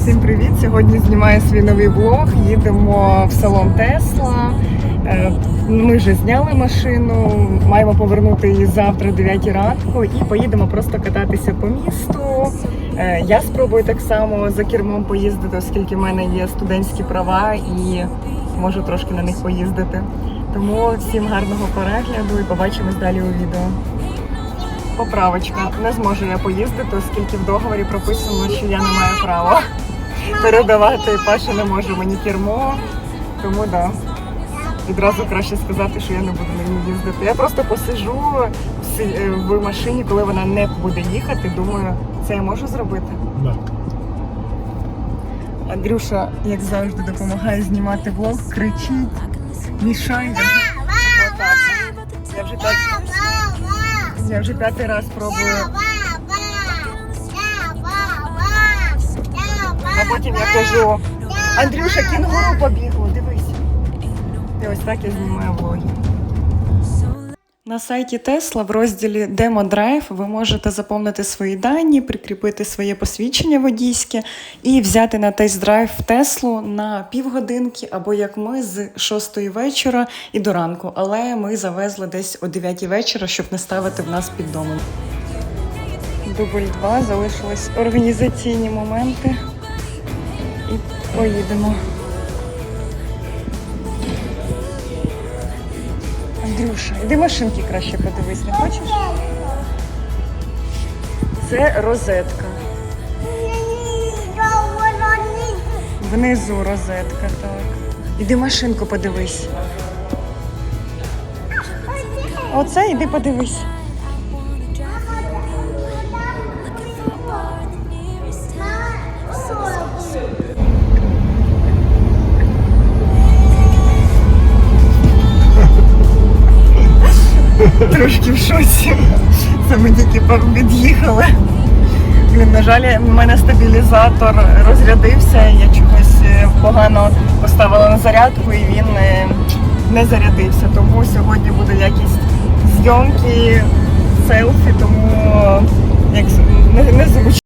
Всім привіт! Сьогодні знімаю свій новий влог. Їдемо в салон Тесла. Е, Ми вже зняли машину, маємо повернути її завтра о 9 ранку і поїдемо просто кататися по місту. Е, Я спробую так само за кермом поїздити, оскільки в мене є студентські права і можу трошки на них поїздити. Тому всім гарного перегляду і побачимось далі у відео. Поправочка. Не зможу я поїздити, оскільки в договорі прописано, що я не маю права передавати. Паша не може мені кермо. Тому да. Відразу краще сказати, що я не буду на ній їздити. Я просто посижу в е, машині, коли вона не буде їхати. Думаю, це я можу зробити. Да. Андрюша, як завжди, допомагає знімати влог, кричить, мішає. Я вже п'ятий раз пробую. Потім я кажу, Андрюша, кінгуру побігло, дивись. Ось так я знімаю влоги. На сайті Tesla в розділі Drive ви можете заповнити свої дані, прикріпити своє посвідчення водійське і взяти на тест-драйв Теслу на півгодинки або як ми з 6 вечора і до ранку. Але ми завезли десь о 9 вечора, щоб не ставити в нас під домом. Дубль 2, залишились організаційні моменти. І поїдемо. Андрюша, іди машинки краще подивись, не хочеш? Це розетка. Внизу розетка, так. Іди машинку подивись. Оце іди подивись. Трошки в шоці. Це ми тільки від'їхали. Блін, на жаль, в мене стабілізатор розрядився. Я чогось е, погано поставила на зарядку і він е, не зарядився. Тому сьогодні буде якість зйомки, селфі, тому як не, не звучить.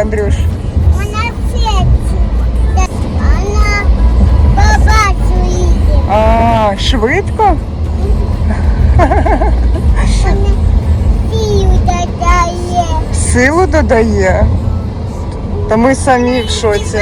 Андрюш. Вона вчиться. Вона бабацю їде. А, швидко? Вона сію додає. Силу додає. Та ми самі в шоці.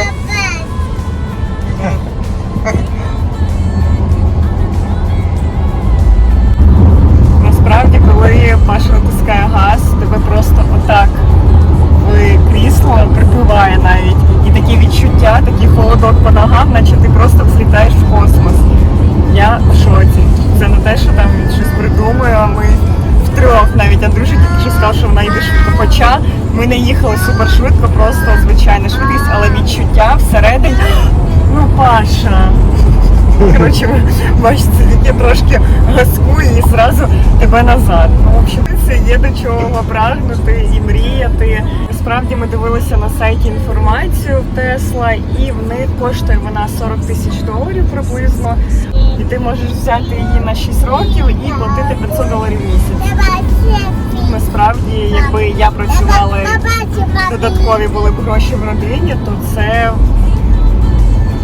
Супер швидко, просто звичайна швидкість, але відчуття всередині. Ну, Паша. Коротше, бачите, я трошки газкую і зразу тебе назад. Ну, в общем, це є до чого прагнути і мріяти. Насправді ми дивилися на сайті інформацію Тесла, і в них коштує вона 40 тисяч доларів приблизно. І ти можеш взяти її на 6 років і платити 500 доларів в місяць. Насправді, якби я працювала додаткові були б гроші в родині, то це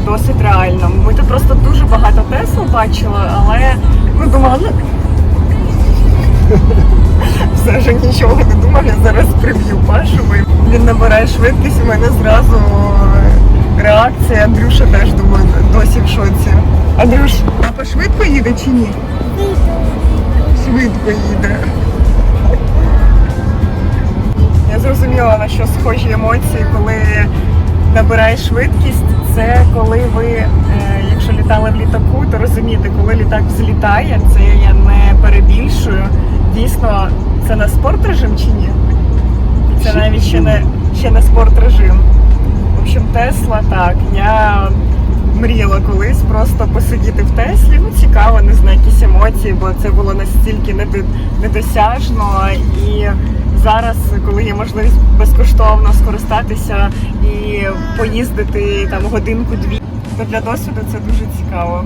досить реально. Ми тут просто дуже багато Тесла бачили, але ми думали, все ж нічого не думав, я зараз приб'ю Пашу, бо він набирає швидкість, у мене зразу реакція. Андрюша теж думаю, досі в шоці. Андрюш, папа швидко їде чи ні? Швидко їде. Зрозуміла, на що схожі емоції, коли набираєш швидкість. Це коли ви, е, якщо літали в літаку, то розумієте, коли літак взлітає, це я не перебільшую. Дійсно, це не спорт режим чи ні? Це навіть ще не ще не спорт режим. В общем, Тесла так. Я мріяла колись просто посидіти в Теслі. Ну, цікаво, не знаю, якісь емоції, бо це було настільки недосяжно. І зараз, коли є можливість безкоштовно скористатися і поїздити там годинку-дві, то для досвіду це дуже цікаво.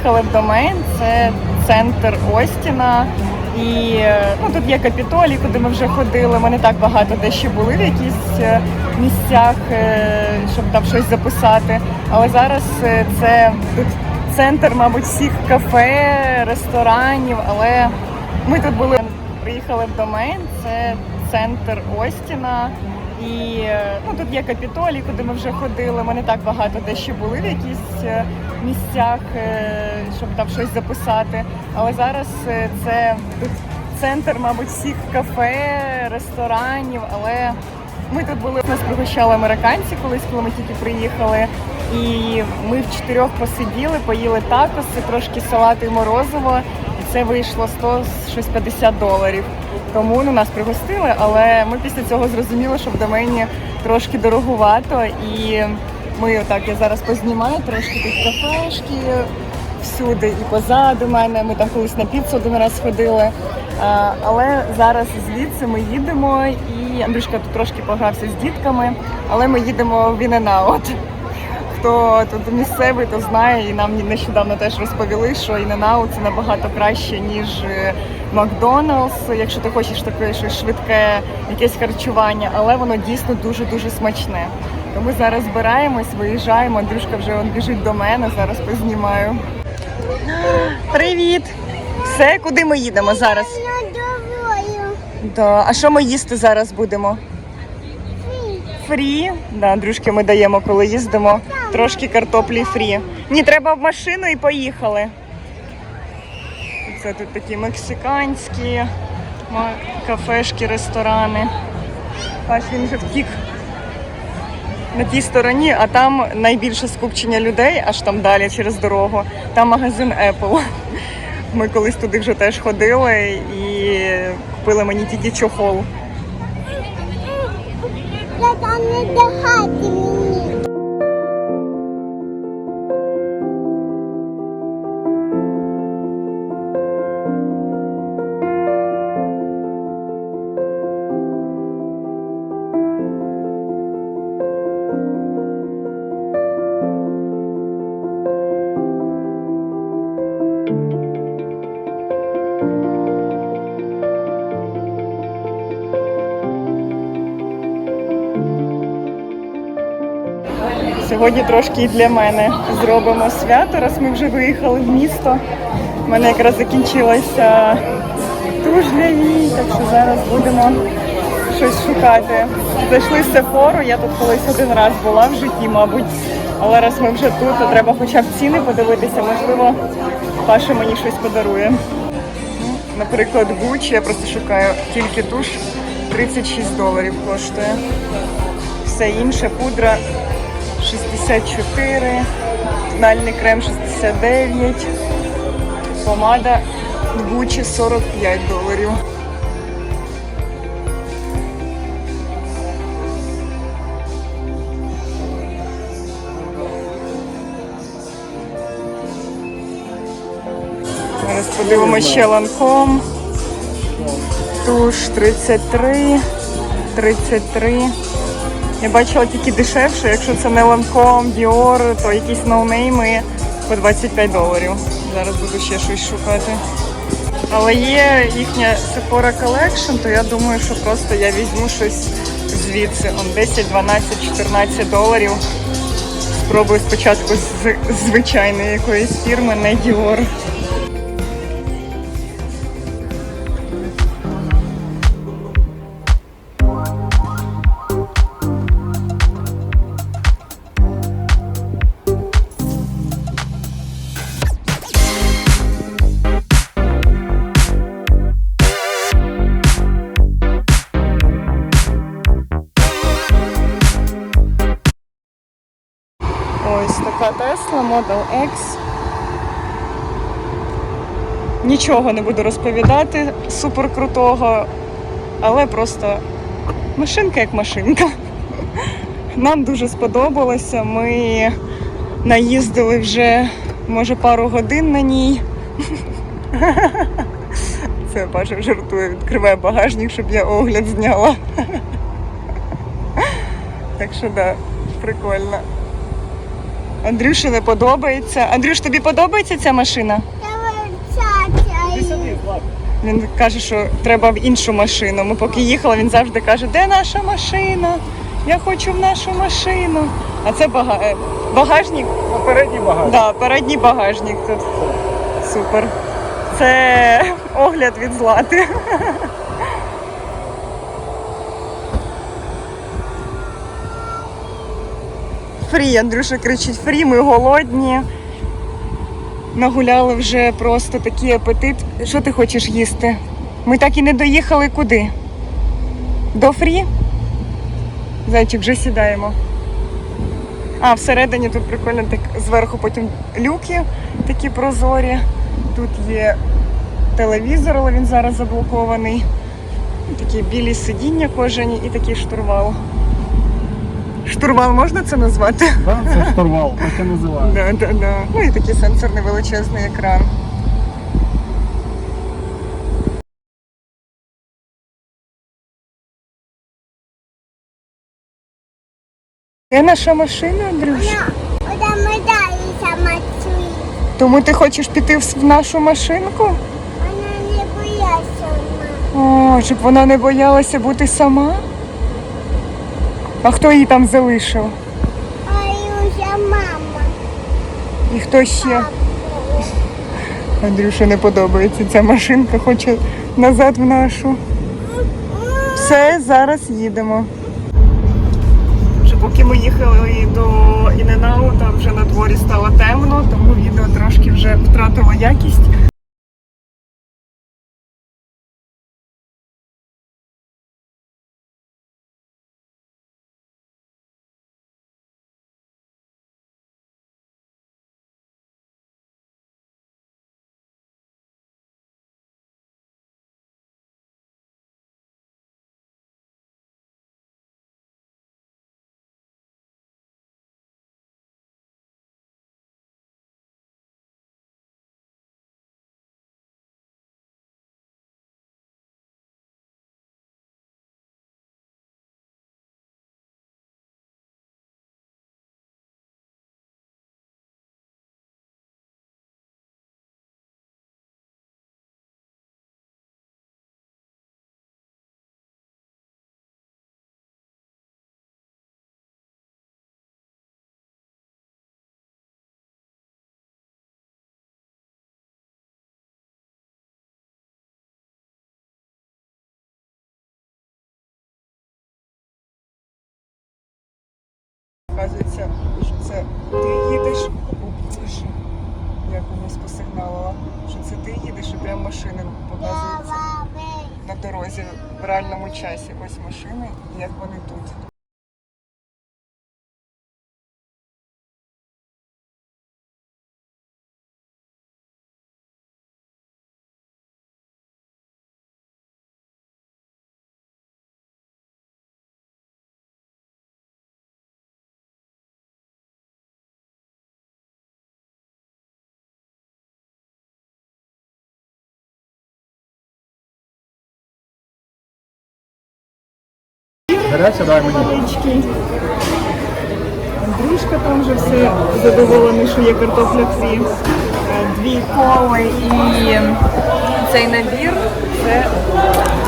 Приїхали в домен, це центр Остіна. І е, ну, тут є капітолій, куди ми вже ходили. Ми не так багато де ще були в якісь е, місцях, е, щоб там щось записати. Але зараз це тут центр, мабуть, всіх кафе, ресторанів. Але ми тут були, приїхали в домен, це центр Остіна. І е, ну, тут є капітолій, куди ми вже ходили. Ми не так багато де ще були в якісь е, місцях, е, щоб там щось записати. Але зараз це центр, мабуть, всіх кафе, ресторанів. Але ми тут були, нас пригощали американці колись, коли ми тільки приїхали. І ми в чотирьох посиділи, поїли такоси, трошки салати і морозиво. І це вийшло 100, щось 50 доларів. Тому ну, нас пригостили, але ми після цього зрозуміли, що в домені трошки дорогувато. І ми отак, я зараз познімаю трошки тут кафешки всюди і позаду мене. Ми там колись на піцу один раз ходили. Але зараз звідси ми їдемо, і Андрюшка тут трошки погрався з дітками, але ми їдемо в In-N-Out. Хто тут місцевий, то знає, і нам нещодавно теж розповіли, що In-N-Out це набагато краще, ніж е, Макдоналдс, якщо ти хочеш таке щось швидке, якесь харчування, але воно дійсно дуже-дуже смачне. Тому зараз збираємось, виїжджаємо. Андрюшка вже он біжить до мене, зараз познімаю. Привіт! Все, куди ми їдемо зараз? Да. А що ми їсти зараз будемо? Фрі. Да, Андрюшки ми даємо, коли їздимо. Трошки картоплі фрі. Ні, треба в машину і поїхали. Це тут такі мексиканські кафешки, ресторани. Аж він вже втік на тій стороні, а там найбільше скупчення людей, аж там далі через дорогу. Там магазин Apple. Ми колись туди вже теж ходили і купили мені тільки чохол. Я там не дихати мені. Сьогодні трошки і для мене зробимо свято, раз ми вже виїхали в місто. У мене якраз закінчилася для вій, так що зараз будемо щось шукати. Зайшли з Сефору, я тут колись один раз була в житті, мабуть. Але раз ми вже тут, то треба хоча б ціни подивитися, можливо, Паша мені щось подарує. Ну, Наприклад, Gucci, я просто шукаю тільки туш 36 доларів коштує. Все інше пудра 64, тональний крем 69, помада Gucci 45 доларів. Зараз подивимося ще ланком. Туш 33, 33. Я бачила тільки дешевше, якщо це не ланком, Dior, то якісь ноунейми по 25 доларів. Зараз буду ще щось шукати. Але є їхня Sephora Collection, то я думаю, що просто я візьму щось звідси. Он 10, 12, 14 доларів. Спробую спочатку з звичайної якоїсь фірми, не Dior. Така Tesla Model X. Нічого не буду розповідати супер крутого, але просто машинка як машинка. Нам дуже сподобалося. Ми наїздили вже, може, пару годин на ній. Це Паша жартує, відкриває багажник, щоб я огляд зняла. Так що да, прикольно. Андрюші не подобається. Андрюш, тобі подобається ця машина? Він каже, що треба в іншу машину. Ми поки їхали, він завжди каже, де наша машина? Я хочу в нашу машину. А це бага... е, багажник. Передній багаж. Да, передній багажник тут. Супер. Це огляд від злати. Фрі, Андрюша кричить, фрі, ми голодні. Нагуляли вже просто такий апетит. Що ти хочеш їсти? Ми так і не доїхали куди? До фрі? Зайчик, вже сідаємо. А, всередині тут прикольно так зверху потім люки такі прозорі. Тут є телевізор, але він зараз заблокований. Такі білі сидіння кожані і такий штурвал. Штурвал можна це назвати? Да, це штурвал, так і називають. Да, да, да. Ну і такий сенсорний величезний екран. Де наша машина, Андрюш? Тому ти хочеш піти в нашу машинку? Вона не бояться. О, щоб вона не боялася бути сама. А хто її там залишив? А й уже мама. І хто ще? Андрюша не подобається ця машинка, хоче назад в нашу. Все, зараз їдемо. Вже поки ми їхали до Іненаута, вже на дворі стало темно, тому відео трошки вже втратило якість. Оказується, що це ти їдеш. у Боже, як комусь посигналила, що це ти їдеш і прям машини показуються на дорозі в реальному часі. Ось машини, як вони тут. Гаряча, дай мені. Невеличкий. Андрюшка там вже все задоволений, що є картопля фрі. Е, Дві коли і цей набір. Це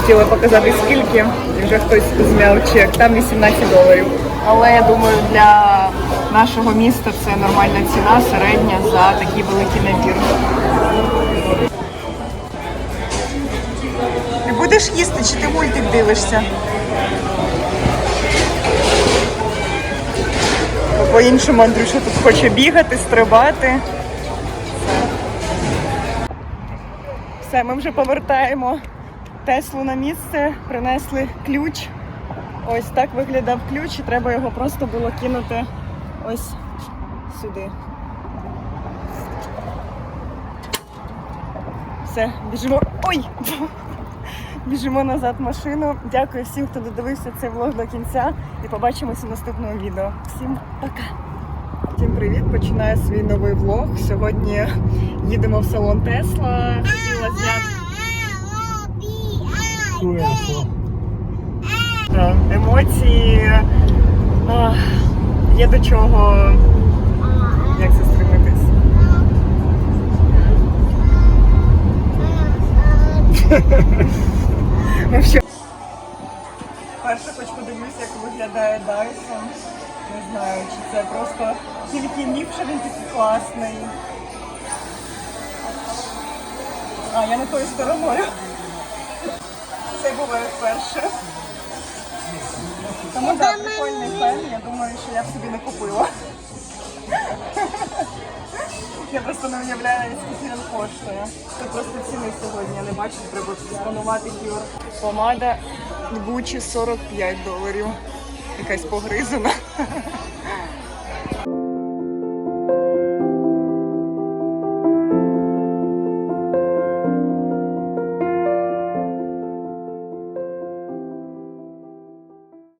хотіла показати скільки. І вже хтось зняв чек. Там 18 доларів. Але я думаю, для нашого міста це нормальна ціна, середня за такий великий набір. Ти будеш їсти чи ти мультик дивишся? По-іншому Андрюша тут хоче бігати, стрибати. Все. Все, ми вже повертаємо Теслу на місце, принесли ключ. Ось так виглядав ключ, і треба його просто було кинути ось сюди. Все, біжимо. Ой! Біжимо назад в машину. Дякую всім, хто додивився цей влог до кінця. І побачимося в наступному відео. Всім пока! Всім привіт! Починаю свій новий влог. Сьогодні їдемо в салон Тесла. Хотіла зняти е, емоції. Є до чого. Як це стриматись? В общем, Перше хоч подивлюся, як виглядає Dyson. Не знаю, чи це просто тільки міф, що він такий класний. А, я не тою стороною. Це буває вперше. Тому так, прикольний фен, я думаю, що я б собі не купила. Я просто не уявляю, скільки він коштує. Це просто ціни сьогодні, я не бачу, треба сканувати QR. Помада Gucci 45 доларів. Якась погризана.